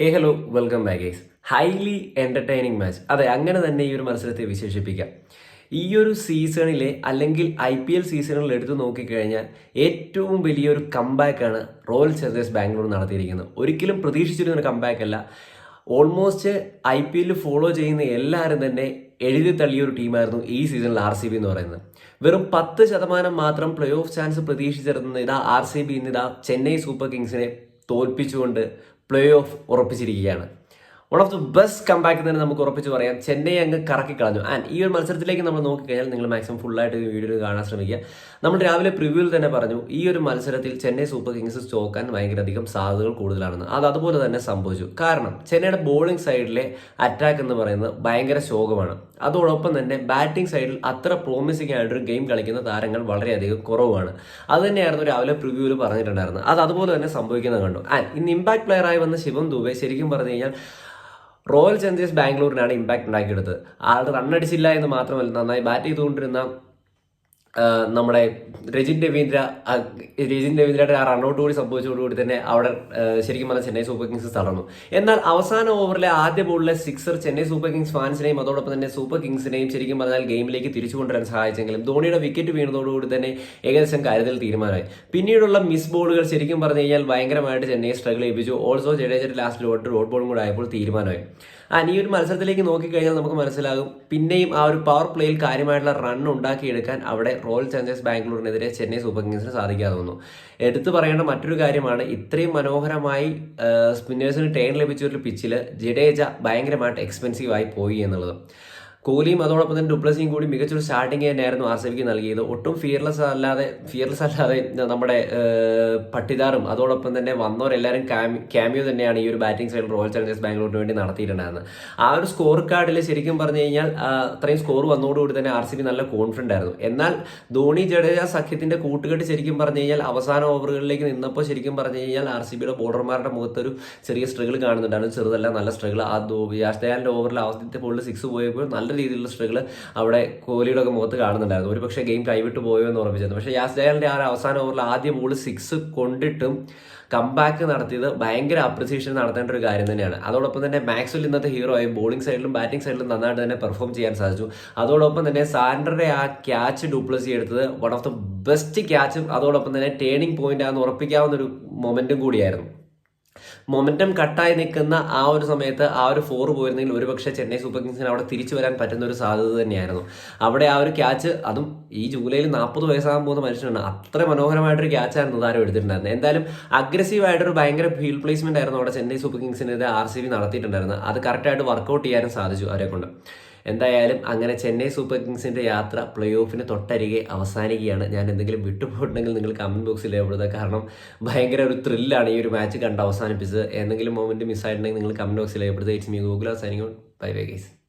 Hey hello welcome back guys highly entertaining match അതെ അങ്ങനെ തന്നെ ഈ ഒരു മത്സരത്തെ വിശേഷിപ്പിക്കാം. ഈ ഒരു സീസണിലെ അല്ലെങ്കിൽ ഐ പി എൽ സീസണിൽ എടുത്തു നോക്കിക്കഴിഞ്ഞാൽ ഏറ്റവും വലിയൊരു കമ്പാക്കാണ് റോയൽ ചലഞ്ചേഴ്സ് ബാംഗ്ലൂർ നടത്തിയിരിക്കുന്നത്. ഒരിക്കലും പ്രതീക്ഷിച്ചിരുന്ന ഒരു കമ്പാക്ക് അല്ല. ഓൾമോസ്റ്റ് ഐ പി എല്ലിൽ ഫോളോ ചെയ്യുന്ന എല്ലാവരും തന്നെ എഴുതി തള്ളിയ ഒരു ടീമായിരുന്നു ഈ സീസണിൽ ആർ സി ബി എന്ന് പറയുന്നത്. വെറും പത്ത് ശതമാനം മാത്രം പ്ലേ ഓഫ് ചാൻസ് പ്രതീക്ഷിച്ചിരുന്ന ഇതാ ആർ സി ബി ഇന്ന് ഇതാ ചെന്നൈ സൂപ്പർ കിങ്സിനെ തോൽപ്പിച്ചുകൊണ്ട് play off ഉറപ്പിച്ചിരിക്കുകയാണ്. One of the best comeback തന്നെ നമുക്ക് ഉറപ്പിച്ച് പറയാം. ചെന്നൈ അങ്ങ് കറക്കി കളഞ്ഞു. ആൻഡ് ഈ ഒരു മത്സരത്തിലേക്ക് നമ്മൾ നോക്കിക്കഴിഞ്ഞാൽ നിങ്ങൾ മാക്സിമം ഫുള്ളായിട്ട് വീഡിയോ കാണാൻ ശ്രമിക്കുക. നമ്മൾ രാവിലെ പ്രിവ്യൂവിൽ തന്നെ പറഞ്ഞു ഈ ഒരു മത്സരത്തിൽ ചെന്നൈ സൂപ്പർ കിങ്സ് ചോക്കാൻ ഭയങ്കരധികം സാധ്യതകൾ കൂടുതലാണെന്ന്. അത് അതുപോലെ തന്നെ സംഭവിച്ചു. കാരണം ചെന്നൈയുടെ ബോളിംഗ് സൈഡിലെ അറ്റാക്ക് എന്ന് പറയുന്നത് ഭയങ്കര ശോകമാണ്. അതോടൊപ്പം തന്നെ ബാറ്റിംഗ് സൈഡിൽ അത്ര പ്രോമിസിംഗ് ആയിട്ടൊരു ഗെയിം കളിക്കുന്ന താരങ്ങൾ വളരെയധികം കുറവാണ് അത് തന്നെയായിരുന്നു രാവിലെ പ്രിവ്യൂവിൽ പറഞ്ഞിട്ടുണ്ടായിരുന്നത്. അത് അതുപോലെ തന്നെ സംഭവിക്കുന്നത് കണ്ടു. ആൻഡ് ഇന്ന് ഇമ്പാക്ട് പ്ലെയറായി വന്ന ശിവം ദുബെ ശരിക്കും പറഞ്ഞു കഴിഞ്ഞാൽ റോയൽ ചലഞ്ചേഴ്സ് ബാംഗ്ലൂരിനാണ് ഇമ്പാക്ട് ഉണ്ടാക്കിയെടുത്തത്. ആൾ റണ്ണടിച്ചില്ല എന്ന് മാത്രമല്ല നന്നായി ബാറ്റ് ചെയ്തുകൊണ്ടിരുന്ന നമ്മുടെ രജിൻ രവീന്ദ്ര രജിൻ രവീന്ദ്രയുടെ ആ റണ്ണൗട്ട് കൂടി സംഭവിച്ചതോടുകൂടി തന്നെ അവിടെ ശരിക്കും പറഞ്ഞാൽ ചെന്നൈ സൂപ്പർ കിങ്സ് തളർന്നു. എന്നാൽ അവസാന ഓവറിലെ ആദ്യ ബോളിലെ സിക്സർ ചെന്നൈ സൂപ്പർ കിങ്സ് ഫാൻസിനെയും അതോടൊപ്പം തന്നെ സൂപ്പർ കിങ്സിനെയും ശരിക്കും പറഞ്ഞാൽ ഗെയിമിലേക്ക് തിരിച്ചു കൊണ്ടുവരാൻ സഹായിച്ചെങ്കിലും ധോണിയുടെ വിക്കറ്റ് വീണതോടുകൂടി തന്നെ ഏകദേശം കാര്യത്തിൽ തീരുമാനമായി. പിന്നീടുള്ള മിസ് ബോളുകൾ ശരിക്കും പറഞ്ഞു കഴിഞ്ഞാൽ ഭയങ്കരമായിട്ട് ചെന്നൈ സ്ട്രഗിൾ ചെയ്യിപ്പിച്ചു. ഓൾസോ ജഡേജയുടെ ലാസ്റ്റ് ലോട്ട് റോഡ് ബോളും കൂടെ ആയപ്പോൾ തീരുമാനമായി. ആ ഈ ഒരു മത്സരത്തിലേക്ക് നോക്കിക്കഴിഞ്ഞാൽ നമുക്ക് മനസ്സിലാകും. പിന്നെയും ആ ഒരു പവർ പ്ലേയിൽ കാര്യമായിട്ടുള്ള റൺ ഉണ്ടാക്കിയെടുക്കാൻ അവിടെ റോയൽ ചലഞ്ചേഴ്സ് ബാംഗ്ലൂരിനെതിരെ ചെന്നൈ സൂപ്പർ കിങ്സിന് സാധിക്കാതെ വന്നു. എടുത്തു പറയേണ്ട മറ്റൊരു കാര്യമാണ് ഇത്രയും മനോഹരമായി സ്പിന്നേഴ്സിന് ടേൺ ലഭിച്ച ഒരു പിച്ചിൽ ജഡേജ ഭയങ്കരമായിട്ട് എക്സ്പെൻസീവ് ആയി പോയി എന്നുള്ളത്. കോഹ്ലിയും അതോടൊപ്പം തന്നെ ഡുപ്ലസിയും കൂടി മികച്ചൊരു സ്റ്റാർട്ടിംഗ് തന്നെയായിരുന്നു ആർ സി ബിക്ക് നൽകിയത്? ഒട്ടും ഫിയർലെസ് അല്ലാതെ ഫിയർലെസ് അല്ലാതെ നമ്മുടെ പട്ടിദാറും അതോടൊപ്പം തന്നെ വന്നവരെല്ലാവരും ക്യാമിയോ തന്നെയാണ് ഈ ഒരു ബാറ്റിംഗ് സൈഡിൽ റോയൽ ചലഞ്ചേഴ്സ് ബാംഗ്ലൂരിന് വേണ്ടി നടത്തിയിട്ടുണ്ടായിരുന്നത്. ആ ഒരു സ്കോർ കാർഡിൽ ശരിക്കും പറഞ്ഞു കഴിഞ്ഞാൽ അത്രയും സ്കോർ വന്നതോടുകൂടി തന്നെ ആർ സി ബി നല്ല കോൺഫിഡന്റ് ആയിരുന്നു എന്നാൽ ധോണി ജഡേജ സഖ്യത്തിന്റെ കൂട്ടുകെട്ട് ശരിക്കും പറഞ്ഞു കഴിഞ്ഞാൽ അവസാന ഓവറുകളിലേക്ക് നിന്നപ്പോൾ ശരിക്കും പറഞ്ഞു കഴിഞ്ഞാൽ ആർ സി ബിയുടെ ബോർഡർമാരുടെ മുഖത്തൊരു ചെറിയ സ്ട്രഗിൾ കാണുന്നുണ്ടായിരുന്നു. ചെറുതല്ല നല്ല സ്ട്രഗിൾ ആ യാഷ്ദയാലിന്റെ ഓവറിൽ ആദ്യത്തെ ബോളിൽ സിക്സ് പോയപ്പോൾ നല്ല രീതിയിലുള്ള സ്ട്രഗിൾ അവിടെ കോഹ്ലിയുടെ ഒക്കെ മുഖത്ത് കാണുന്നുണ്ടായിരുന്നു. ഒരു പക്ഷേ ഗെയിം കൈവിട്ട് പോയോ എന്ന് ഉറപ്പിച്ചത് പക്ഷേ യാസ് യാസ്ദയാലിന്റെ ആ അവസാന ഓവറിൽ ആദ്യം ബോൾ സിക്സ് കൊണ്ടിട്ടും കംബാക്ക് നടത്തിയത് ഭയങ്കര അപ്രിസിയേഷൻ നടത്തേണ്ട ഒരു കാര്യം തന്നെയാണ്. അതോടൊപ്പം തന്നെ മാക്സ്വൽ ഇന്നത്തെ ഹീറോ ആയി ബോളിംഗ് സൈഡിലും ബാറ്റിംഗ് സൈഡിലും നന്നായിട്ട് തന്നെ പെർഫോം ചെയ്യാൻ സാധിച്ചു. അതോടൊപ്പം തന്നെ സാൻഡറുടെ ആ ക്യാച്ച് ഡ്യൂപ്ലസി എടുത്തത് വൺ ഓഫ് ദ ബെസ്റ്റ് ക്യാച്ചും അതോടൊപ്പം തന്നെ ടേണിംഗ് പോയിന്റ് ആണെന്ന് ഉറപ്പിക്കാവുന്ന ഒരു മൊമെന്റും കൂടിയായിരുന്നു. മൊമെന്റം കട്ടായി നിൽക്കുന്ന ആ ഒരു സമയത്ത് ആ ഒരു ഫോർ പോയിരുന്നെങ്കിൽ ഒരുപക്ഷെ ചെന്നൈ സൂപ്പർ കിങ്സിന് അവിടെ തിരിച്ചു വരാൻ പറ്റുന്ന ഒരു സാധ്യത തന്നെയായിരുന്നു. അവിടെ ആ ഒരു ക്യാച്ച് അതും ഈ ജൂലൈയിൽ നാൽപ്പത് വയസ്സാകാൻ പോകുന്ന മനുഷ്യനാണ്. അത്ര മനോഹരമായിട്ടൊരു ക്യാച്ചായിരുന്നു താരം എടുത്തിട്ടുണ്ടായിരുന്നത്. എന്തായാലും അഗ്രസീവ് ആയിട്ടൊരു ഭയങ്കര ഫീൽ പ്ലേസ്മെന്റ് ആയിരുന്നു അവിടെ ചെന്നൈ സൂപ്പർ കിങ്സിനെതിരെ ആർ സി ബി നടത്തിയിട്ടുണ്ടായിരുന്നത്. അത് കറക്റ്റായിട്ട് വർക്കൗട്ട് ചെയ്യാനും സാധിച്ചു അവരെ കൊണ്ട് എന്തായാലും അങ്ങനെ ചെന്നൈ സൂപ്പർ കിങ്സിന്റെ യാത്ര പ്ലേ ഓഫിന് തൊട്ടരികെ അവസാനിക്കുകയാണ്. ഞാൻ എന്തെങ്കിലും വിട്ടുപോയിട്ടുണ്ടെങ്കിൽ നിങ്ങൾ കമന്റ് ബോക്സിൽ എവിടുന്നത് കാരണം ഭയങ്കര ഒരു ത്രില്ലാണ് ഈ ഒരു മാച്ച് കണ്ട് അവസാനിപ്പിച്ചത്. എന്തെങ്കിലും മൊമെന്റ് മിസ്സായിട്ടുണ്ടെങ്കിൽ നിങ്ങൾ കമന്റ് ബോക്സിൽ എവിടുത്തെ ഇറ്റ്സ് മീ ഗൂഗിൾ അവസാനിക്കും ബൈ ബൈ ഗൈസ്